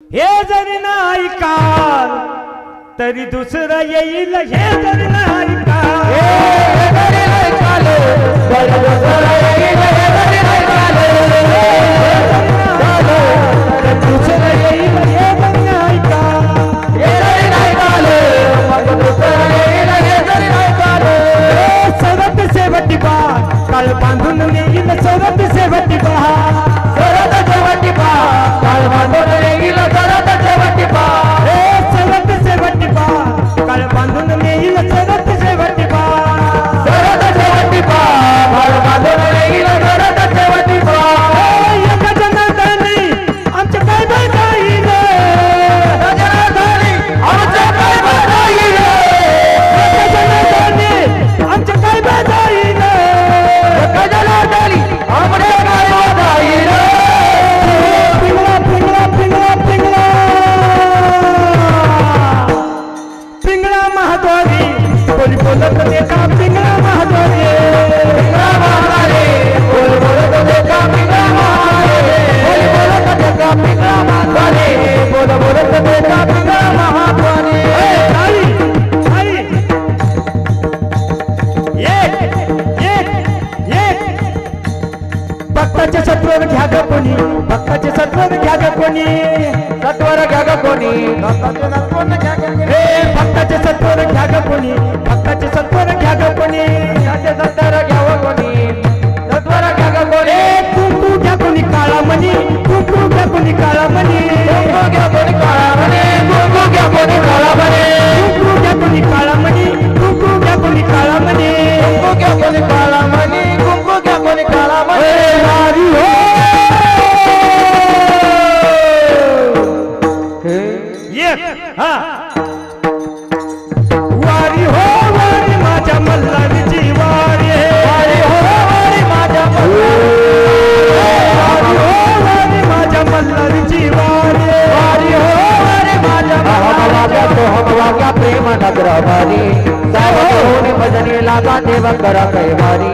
हे जरी नाही काल तरी दुसरं येईल हे जरी नाही काल. दुसरं येईल सरत काळ बांधून सत्वर घ्या ग कोणी? भक्ताचे सत्वर घ्या ग कोणी? सत्वर घ्या ग कोणी? हे भक्ताचे सत्वर घ्या ग कोणी? भक्ताचे सत्वर घ्या ग कोणी? सत्तर घ्यावं कोणी? सत्वर घ्या ग कोणी? कुंकू घ्या कोणी काळा मणी कुंकू घ्या कोणी काळा मणी कुंकू घ्या कोणी काळा म्हणे कुंकू घ्या कोणी काळा म्हणे कुंकू घ्या कोणी काळा मणी कुंकू घ्या कोणी काळा मणी कुंकू घ्या कोणी काळा हा वारी हो वारी माझ्या मल्हारीची वारी वारी हो वारी माझ्या वारी हो वारी माझ्या मल्हारीची वारी वारी हो वारी माझ्या वाग्या वाग्या प्रेम नगर वारी भजनी लागा देव करा कैवारी